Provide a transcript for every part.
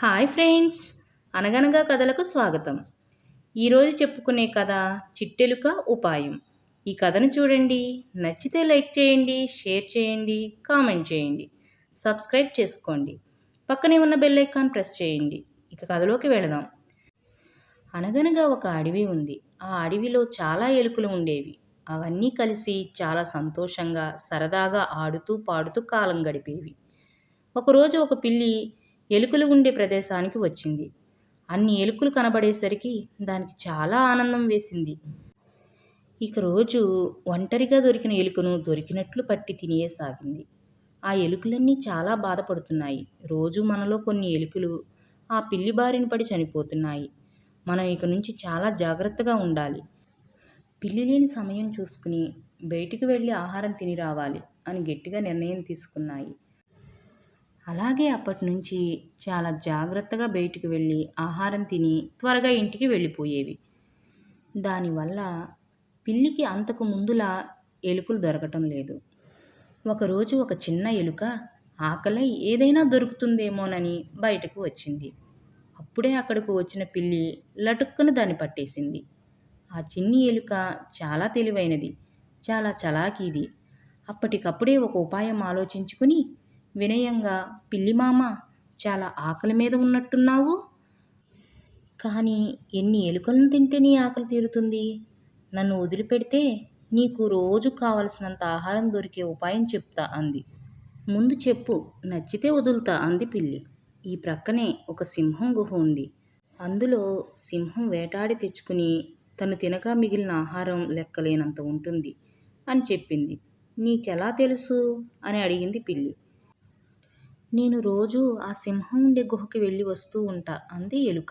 Hi friends. అనగనగా కథలకు స్వాగతం. ఈరోజు చెప్పుకునే కథ చిట్టెలుక ఉపాయం. ఈ కథను చూడండి. నచ్చితే లైక్ చేయండి షేర్ చేయండి కామెంట్ చేయండి. సబ్స్క్రైబ్ చేసుకోండి. పక్కనే ఉన్న బెల్ ఐకాన్ ప్రెస్ చేయండి. ఇక కథలోకి వెళదాం. అనగనగా ఒక అడవి ఉంది. ఆ అడవిలో చాలా ఎలుకలు ఉండేవి. అవన్నీ కలిసి చాలా సంతోషంగా సరదాగా ఆడుతూ పాడుతూ కాలం గడిపేవి. ఒకరోజు ఒక పిల్లి ఎలుకలు ఉండే ప్రదేశానికి వచ్చింది. అన్ని ఎలుకలు కనబడేసరికి దానికి చాలా ఆనందం వేసింది. ఇక రోజు ఒంటరిగా దొరికిన ఎలుకను దొరికినట్లు పట్టి తినేయసాగింది. ఆ ఎలుకలన్నీ చాలా బాధపడుతున్నాయి. రోజు మనలో కొన్ని ఎలుకలు ఆ పిల్లి బారిన పడి చనిపోతున్నాయి. మనం ఇక నుంచి చాలా జాగ్రత్తగా ఉండాలి. పిల్లి లేని సమయం చూసుకుని బయటికి వెళ్ళి ఆహారం తిని రావాలి అని గట్టిగా నిర్ణయం తీసుకున్నాయి. అలాగే అప్పటి నుంచి చాలా జాగ్రత్తగా బయటికి వెళ్ళి ఆహారం తిని త్వరగా ఇంటికి వెళ్ళిపోయేవి. దానివల్ల పిల్లికి అంతకు ముందులా ఎలుకలు దొరకటం లేదు. ఒకరోజు ఒక చిన్న ఎలుక ఆకలై ఏదైనా దొరుకుతుందేమోనని బయటకు వచ్చింది. అప్పుడే అక్కడకు వచ్చిన పిల్లి లటుక్కున దాన్ని పట్టేసింది. ఆ చిన్ని ఎలుక చాలా తెలివైనది చాలా చలాకీది. అప్పటికప్పుడే ఒక ఉపాయం ఆలోచించుకుని వినయంగా పిల్లిమామ చాలా ఆకలి మీద ఉన్నట్టున్నావు? కానీ ఎన్ని ఎలుకలను తింటే నీ ఆకలి తీరుతుంది? నన్ను వదిలిపెడితే నీకు రోజు కావలసినంత ఆహారం దొరికే ఉపాయం చెప్తా అంది. ముందు చెప్పు నచ్చితే వదులుతా అంది పిల్లి. ఈ ప్రక్కనే ఒక సింహం గుహ ఉంది. అందులో సింహం వేటాడి తెచ్చుకుని తను తినగా మిగిలిన ఆహారం లెక్కలేనంత ఉంటుంది అని చెప్పింది. నీకెలా తెలుసు? అని అడిగింది పిల్లి. నేను రోజు ఆ సింహం ఉండే గుహకి వెళ్ళి వస్తూ ఉంటా అంది ఎలుక.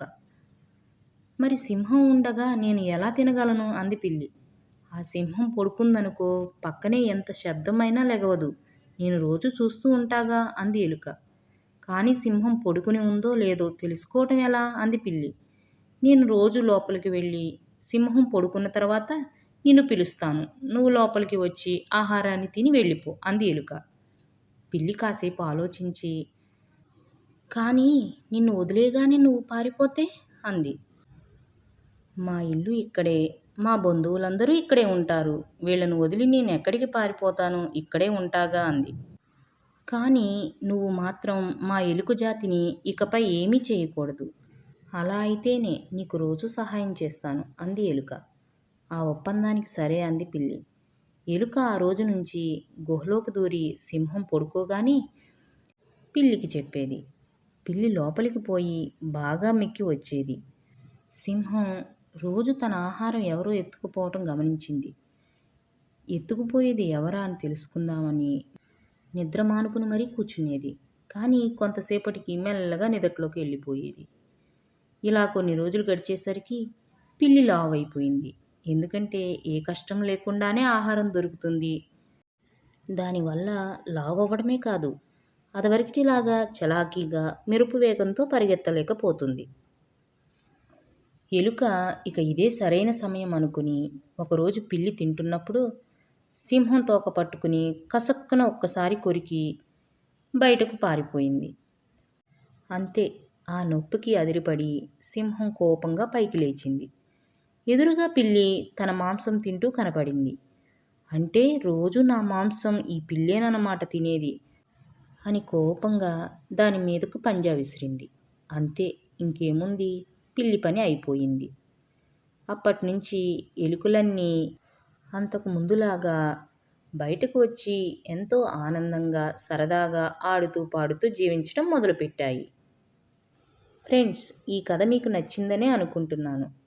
మరి సింహం ఉండగా నేను ఎలా తినగలను? అంది పిల్లి. ఆ సింహం పడుకుందనుకో పక్కనే ఎంత శబ్దమైనా లెగవదు. నేను రోజు చూస్తూ ఉంటాగా? అంది ఎలుక. కానీ సింహం పడుకుని ఉందో లేదో తెలుసుకోవటం ఎలా? అంది పిల్లి. నేను రోజు లోపలికి వెళ్ళి సింహం పడుకున్న తర్వాత నిన్ను పిలుస్తాను. నువ్వు లోపలికి వచ్చి ఆహారాన్ని తిని వెళ్ళిపో అంది ఎలుక. పిల్లి కాసేపు ఆలోచించి కానీ నిన్ను వదిలేగానే నువ్వు పారిపోతే? అంది. మా ఇల్లు ఇక్కడే మా బంధువులందరూ ఇక్కడే ఉంటారు. వీళ్ళను వదిలి నేను ఎక్కడికి పారిపోతాను? ఇక్కడే ఉంటాగా అంది. కానీ నువ్వు మాత్రం మా ఎలుక జాతిని ఇకపై ఏమీ చేయకూడదు. అలా అయితేనే నీకు రోజు సహాయం చేస్తాను అంది ఎలుక. ఆ ఒప్పందానికి సరే అంది పిల్లి. ఎలుక ఆ రోజు నుంచి గుహలోకి దూరి సింహం పడుకోగాని పిల్లికి చెప్పేది. పిల్లి లోపలికి పోయి బాగా మెక్కి వచ్చేది. సింహం రోజు తన ఆహారం ఎవరో ఎత్తుకుపోవటం గమనించింది. ఎత్తుకుపోయేది ఎవరా అని తెలుసుకుందామని నిద్ర మానుకుని మరీ కూర్చునేది. కానీ కొంతసేపటికి మెల్లగా నిదట్లోకి వెళ్ళిపోయేది. ఇలా కొన్ని రోజులు గడిచేసరికి పిల్లి లావైపోయింది. అయిపోయింది ఎందుకంటే ఏ కష్టం లేకుండానే ఆహారం దొరుకుతుంది. దానివల్ల లావు అవ్వడమే కాదు అదివరకటిలాగా చలాకీగా మెరుపు వేగంతో పరిగెత్తలేకపోతుంది. ఎలుక ఇక ఇదే సరైన సమయం అనుకుని ఒకరోజు పిల్లి తింటున్నప్పుడు సింహం తోక పట్టుకుని కసక్కున ఒక్కసారి కొరికి బయటకు పారిపోయింది. అంతే ఆ నొప్పికి అదిరిపడి సింహం కోపంగా పైకి లేచింది. ఎదురుగా పిల్లి తన మాంసం తింటూ కనపడింది. అంటే రోజు నా మాంసం ఈ పిల్లేనన్నమాట తినేది అని కోపంగా దాని మీదకు పంజా విసిరింది. అంతే ఇంకేముంది? పిల్లి పని అయిపోయింది. అప్పటి నుంచి ఎలుకలన్నీ అంతకు ముందులాగా బయటకు వచ్చి ఎంతో ఆనందంగా సరదాగా ఆడుతూ పాడుతూ జీవించడం మొదలుపెట్టాయి. ఫ్రెండ్స్ ఈ కథ మీకు నచ్చిందనే అనుకుంటున్నాను.